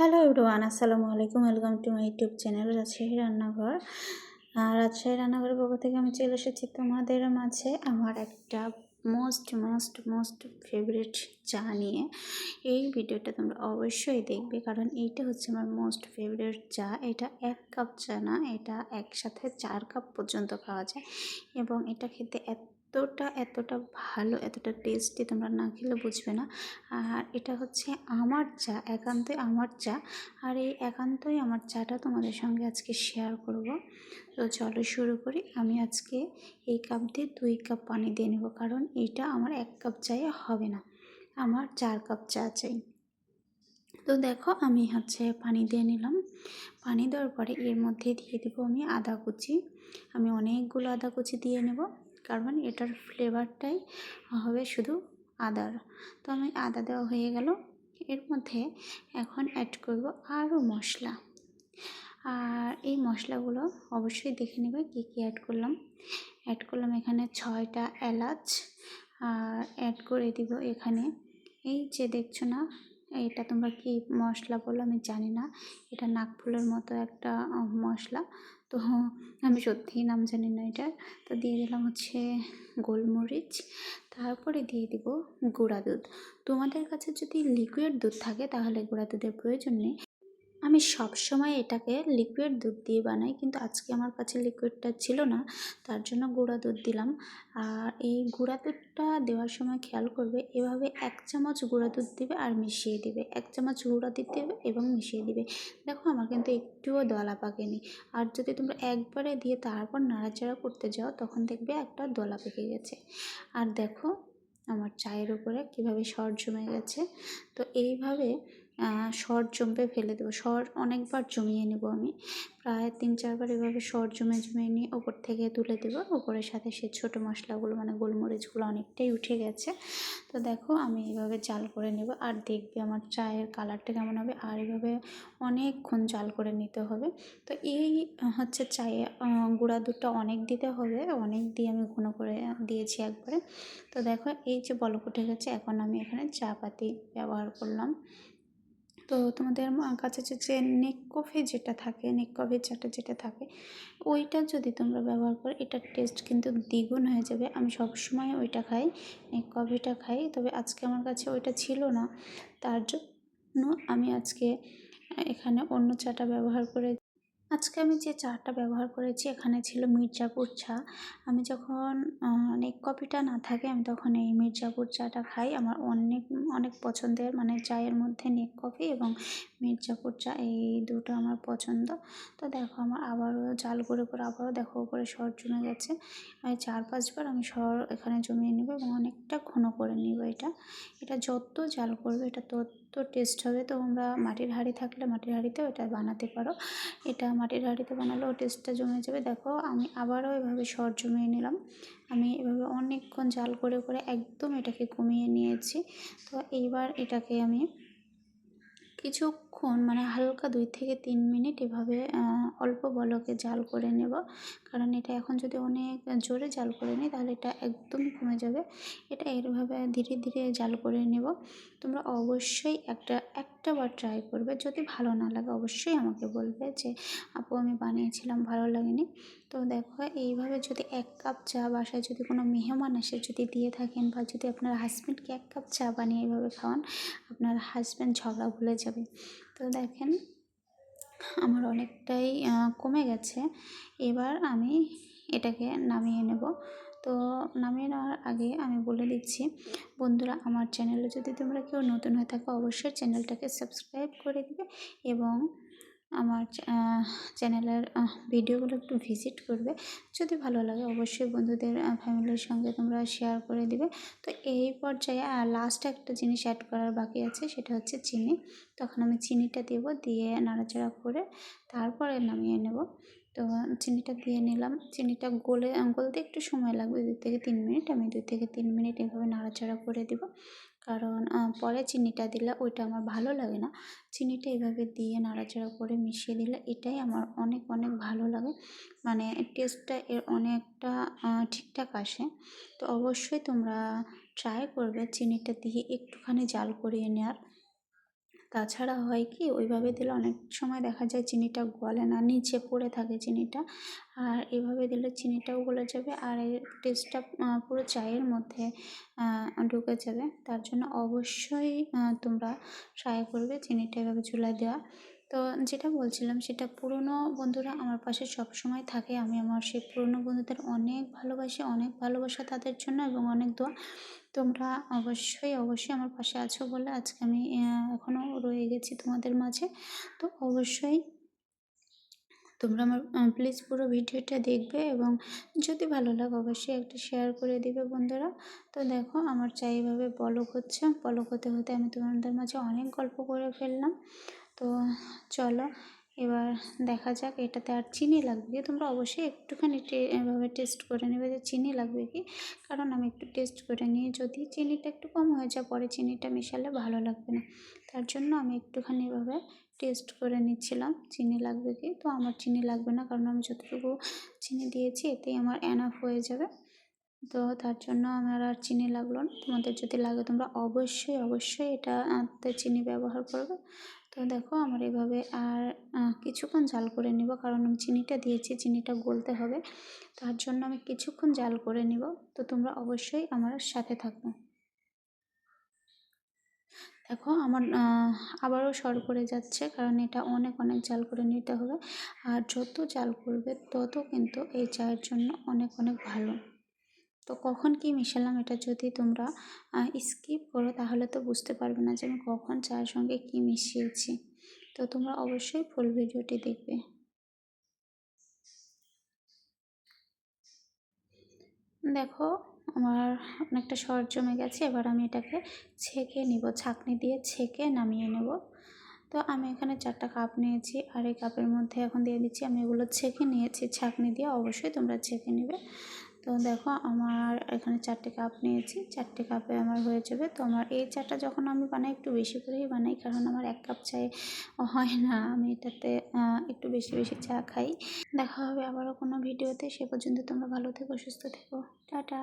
Hello everyone, আসসালামু আলাইকুম, welcome to my YouTube channel Rajshahi Rannaghor. Rajshahi রান্নাঘরের পক্ষ থেকে আমি চলে এসেছি তোমাদের মাঝে আমার একটা মোস্ট মোস্ট মোস্ট ফেভারিট চা নিয়ে। এই ভিডিওটা তোমরা অবশ্যই দেখবে, কারণ এইটা হচ্ছে আমার মোস্ট ফেভারিট চা। এটা এক কাপ চা না, এটা একসাথে চার কাপ পর্যন্ত খাওয়া যায় এবং এটা খেতে এত এতটা এতটা ভালো, এতটা টেস্টি তোমরা না খেলে বুঝবে না। আর এটা হচ্ছে আমার চা, একান্তই আমার চা। আর এই একান্তই আমার চাটা তোমাদের সঙ্গে আজকে শেয়ার করব। তো চলো শুরু করি। আমি আজকে এই কাপ দিয়ে দুই কাপ পানি দিয়ে নেব, কারণ এটা আমার এক কাপ চায়ে হবে না। আমার চার কাপ চা চাই। তো দেখো, আমি হচ্ছে পানি দিয়ে নিলাম। পানি দেওয়ার পরে এর মধ্যে দিয়ে দেবো আমি আদা কুচি। আমি অনেকগুলো আদা কুচি দিয়ে নেব। কারণ এটার ফ্লেভারটাই হবে শুধু আদার। তো আমি আদা দেওয়া হয়ে গেল। এর মধ্যে এখন অ্যাড করব আরও মশলা। আর এই মশলাগুলো অবশ্যই দেখে নেবে কী কী অ্যাড করলাম। অ্যাড করলাম এখানে ছয়টা এলাচ। আর অ্যাড করে দিব এখানে। এই যে দেখছ না, এটা তোমরা কি মশলা বলো আমি জানি না। এটা নাকফুলের মতো একটা মশলা। তো আমি সত্যিই নাম জানি না এটার তো দিয়ে দিলাম হচ্ছে গোলমরিচ, তারপরে দিয়ে দিব গুঁড়া দুধ। তোমাদের কাছে যদি লিকুইড দুধ থাকে তাহলে গুঁড়া দুধের প্রয়োজন নেই। আমি সব সময় এটাকে লিকুইড দুধ দিয়ে বানাই, কিন্তু আজকে আমার কাছে লিকুইডটা ছিল না, তার জন্য গুঁড়া দুধ দিলাম। আর এই গুঁড়া দুধটা দেওয়ার সময় খেয়াল করবে, এভাবে এক চামচ গুঁড়া দুধ দিবে আর মিশিয়ে দিবে। এক চামচ গুঁড়া দিতে হবে এবং মিশিয়ে দিবে। দেখো আমার কিন্তু একটুও দলা পাকেনি। আর যদি তোমরা একবারে দিয়ে তারপর নাড়াচাড়া করতে যাও, তখন দেখবে একটা দলা পেকে গেছে। আর দেখো আমার চায়ের উপরে কীভাবে সর জমে গেছে। তো এইভাবে সর জমবে ফেলে দেবো। সর অনেকবার জমিয়ে নেব আমি। প্রায় তিন চারবার এভাবে সর জমে জমিয়ে নিয়ে ওপর থেকে তুলে দেবো। ওপরের সাথে সে ছোটো মশলাগুলো মানে গোলমরিচগুলো অনেকটাই উঠে গেছে। তো দেখো, আমি এইভাবে জাল করে নেব আর দেখবে আমার চায়ের কালারটা কেমন হবে আর এভাবে অনেকক্ষণ জাল করে নিতে হবে। তো এই হচ্ছে চায়ে গুঁড়া দুধটা অনেক দিতে হবে। অনেক দিয়ে আমি ঘন করে দিয়েছি একবারে। তো দেখো, এই যে বলক উঠে গেছে, এখন আমি এখানে চা পাতি ব্যবহার করলাম। তো তোমাদের কাছে যে নেক কফি যেটা থাকে নেক কফের চাটা যেটা থাকে, ওইটা যদি তোমরা ব্যবহার করো, এটার টেস্ট কিন্তু দ্বিগুণ হয়ে যাবে। আমি সবসময় ওইটা খাই নেক কফিটা খাই, তবে আজকে আমার কাছে ওইটা ছিল না। তার জন্য আমি আজকে এখানে অন্য চাটা ব্যবহার করে আজকে আমি যে চাটা ব্যবহার করেছি, এখানে ছিল মির্জাপুর চা আমি যখন অনেক কফিটা না থাকে, আমি তখন এই মির্জাপুর চাটা খাই। আমার অনেক অনেক পছন্দের মানে চায়ের মধ্যে নেক কফি এবং মির্জাপুর চা এই দুটো আমার পছন্দ। তো দেখো, আমার আবারও জাল করে করে, আবারও দেখো, উপরে সর জমে গেছে। চার, পাঁচবার আমি সর এখানে জমিয়ে নেব এবং অনেকটা ঘন করে নিব এটা। এটা যত জাল করবে, এটা তত টেস্ট হবে। তো আমরা মাটির হাঁড়ি থাকলে মাটির হাঁড়িতেও এটা বানাতে পারো। এটা মাটির হাঁড়িতে বানালেও টেস্টটা জমে যাবে। দেখো, আমি আবারও এভাবে সর জমিয়ে নিলাম। আমি এভাবে অনেকক্ষণ জাল করে করে একদম এটাকে কমিয়ে নিয়েছি। তো এইবার এটাকে আমি কিছুক্ষণ মানে হালকা দুই থেকে তিন মিনিট এভাবে অল্প বলকে জাল করে নেব। কারণ এটা এখন যদি অনেক জোরে জাল করে নিই, তাহলে এটা একদম কমে যাবে। এটা এরভাবে ধীরে ধীরে জাল করে নেব। তোমরা অবশ্যই একটা একটা বার ট্রাই করবে। যদি ভালো না লাগে, অবশ্যই আমাকে বলবে যে, আপু, আমি বানিয়েছিলাম, ভালো লাগেনি। তো দেখো, এইভাবে যদি এক কাপ চা বাসায় যদি কোনো মেহমান এসে যদি দিয়ে থাকেন বা যদি আপনার হাজব্যান্ডকে এক কাপ চা বানিয়ে এইভাবে খাওয়ান, আপনার হাজব্যান্ড ঝগড়া ভুলে যাবে। তো দেখেন, আমার অনেকটাই কমে গেছে। এবার আমি এটাকে নামিয়ে নেব। তো নামিয়ে নেওয়ার আগে আমি বলে দিচ্ছি, বন্ধুরা, আমার চ্যানেলে যদি তোমরা কেউ নতুন হয়ে থাকো, অবশ্যই চ্যানেলটাকে সাবস্ক্রাইব করে দিবে এবং আমার চ্যানেলের ভিডিওগুলো একটু ভিজিট করবে। যদি ভালো লাগে অবশ্যই বন্ধুদের ফ্যামিলির সঙ্গে তোমরা শেয়ার করে দিবে। তো এই পর্যায়ে লাস্ট একটা জিনিস অ্যাড করার বাকি আছে, সেটা হচ্ছে চিনি। তখন আমি চিনিটা দেব, দিয়ে নাড়াচাড়া করে তারপরে নামিয়ে নেব। তো চিনিটা দিয়ে নিলাম। চিনিটা গলে, গলতে একটু সময় লাগবে, দুই থেকে তিন মিনিট। আমি দুই থেকে তিন মিনিট এভাবে নাড়াচাড়া করে দেব। কারণ পরে চিনিটা দিলে ওইটা আমার ভালো লাগে না। চিনিটা এভাবে দিয়ে নাড়াচাড়া করে মিশিয়ে দিলে এটাই আমার অনেক অনেক ভালো লাগে। মানে টেস্টটা এর অনেকটা ঠিকঠাক আসে। তো অবশ্যই তোমরা ট্রাই করবে চিনিটা দিয়ে একটুখানি জাল করিয়ে নেওয়ার তাছাড়া হয় কি, ওইভাবে দিলে অনেক সময় দেখা যায় চিনিটা গলে না, নিচে পড়ে থাকে চিনিটা। আর এভাবে দিলে চিনিটাও গলে যাবে আর এর টেস্টটা পুরো চায়ের মধ্যে ঢুকে যাবে। তার জন্য অবশ্যই তোমরা ট্রাই করবে চিনিটা এভাবে চুলায় দেওয়া। তো যেটা বলছিলাম সেটা পুরনো বন্ধুরা আমার পাশে সব সময় থাকে। আমি আমার সেই পুরনো বন্ধুদের অনেক ভালোবাসি, অনেক ভালোবাসা তাদের জন্য এবং অনেক দোয়া। তোমরা অবশ্যই অবশ্যই আমার পাশে আছো বলে আজকে আমি এখনও রয়ে গেছি তোমাদের মাঝে। তো অবশ্যই তোমরা আমার প্লিজ পুরো ভিডিওটা দেখবে এবং যদি ভালো লাগে অবশ্যই একটা শেয়ার করে দিবে বন্ধুরা। তো দেখো আমার চাই এভাবে বলক হচ্ছে। বলক হতে হতে আমি তোমাদের মাঝে অনেক গল্প করে ফেললাম। তো চলো, এবার দেখা যাক এটাতে আর চিনি লাগবে কি। তোমরা অবশ্যই একটুখানি এভাবে টেস্ট করে নেবে যে চিনি লাগবে কি। কারণ আমি একটু টেস্ট করে নিয়ে যদি চিনিটা একটু কম হয়ে যায়, পরে চিনিটা মেশালে ভালো লাগবে না। তার জন্য আমি একটুখানি এভাবে টেস্ট করে নিচ্ছিলাম, চিনি লাগবে কি। তো আমার চিনি লাগবে না, কারণ আমি যতটুকু চিনি দিয়েছি, এতেই আমার এনাফ হয়ে যাবে। তো তার জন্য আমার আর চিনি লাগল না। তোমাদের যদি লাগে তোমরা অবশ্যই অবশ্যই এটা চিনি ব্যবহার করবে। তো দেখো আমার এভাবে আর কিছুক্ষণ জাল করে নিব, কারণ আমি চিনিটা দিয়েছি, চিনিটা গলতে হবে। তার জন্য আমি কিছুক্ষণ জাল করে নিব। তো তোমরা অবশ্যই আমার সাথে থাকো। দেখো আমার আবারও সর করে যাচ্ছে, কারণ এটা অনেক অনেক জাল করে নিতে হবে। আর যত জাল করবে তত কিন্তু এই চায়ের জন্য অনেক অনেক ভালো। তো কখন কি মেশালাম এটা যদি তোমরা স্কিপ করো তাহলে তো বুঝতে পারবে না যে আমি কখন চায়ের সঙ্গে কি মিশিয়েছি। তো তোমরা অবশ্যই ফুল ভিডিওটি দেখবে। দেখো, আমার অনেকটা সর জমে গেছে, এবার আমি এটাকে ছেঁকে নিব, ছাঁকনি দিয়ে ছেঁকে নামিয়ে নেব। তো আমি এখানে চারটা কাপ নিয়েছি, আর এই কাপের মধ্যে এখন দিয়ে দিচ্ছি, আমি এগুলো ছেঁকে নিয়েছি, ছাঁকনি দিয়ে অবশ্যই তোমরা ছেঁকে নেবে। তো দেখো আমার এখানে চারটে কাপ নিয়েছি। চারটে কাপে আমার হয়ে যাবে। তো আমার এই চাটা যখন আমি বানাই একটু বেশি করেই বানাই, কারণ আমার এক কাপ চাই হয় না। আমি এটাতে একটু বেশি বেশি চা খাই। দেখা হবে আবারও কোনো ভিডিওতে। সে পর্যন্ত তোমরা ভালো থেকো, সুস্থ থেকো। টাটা।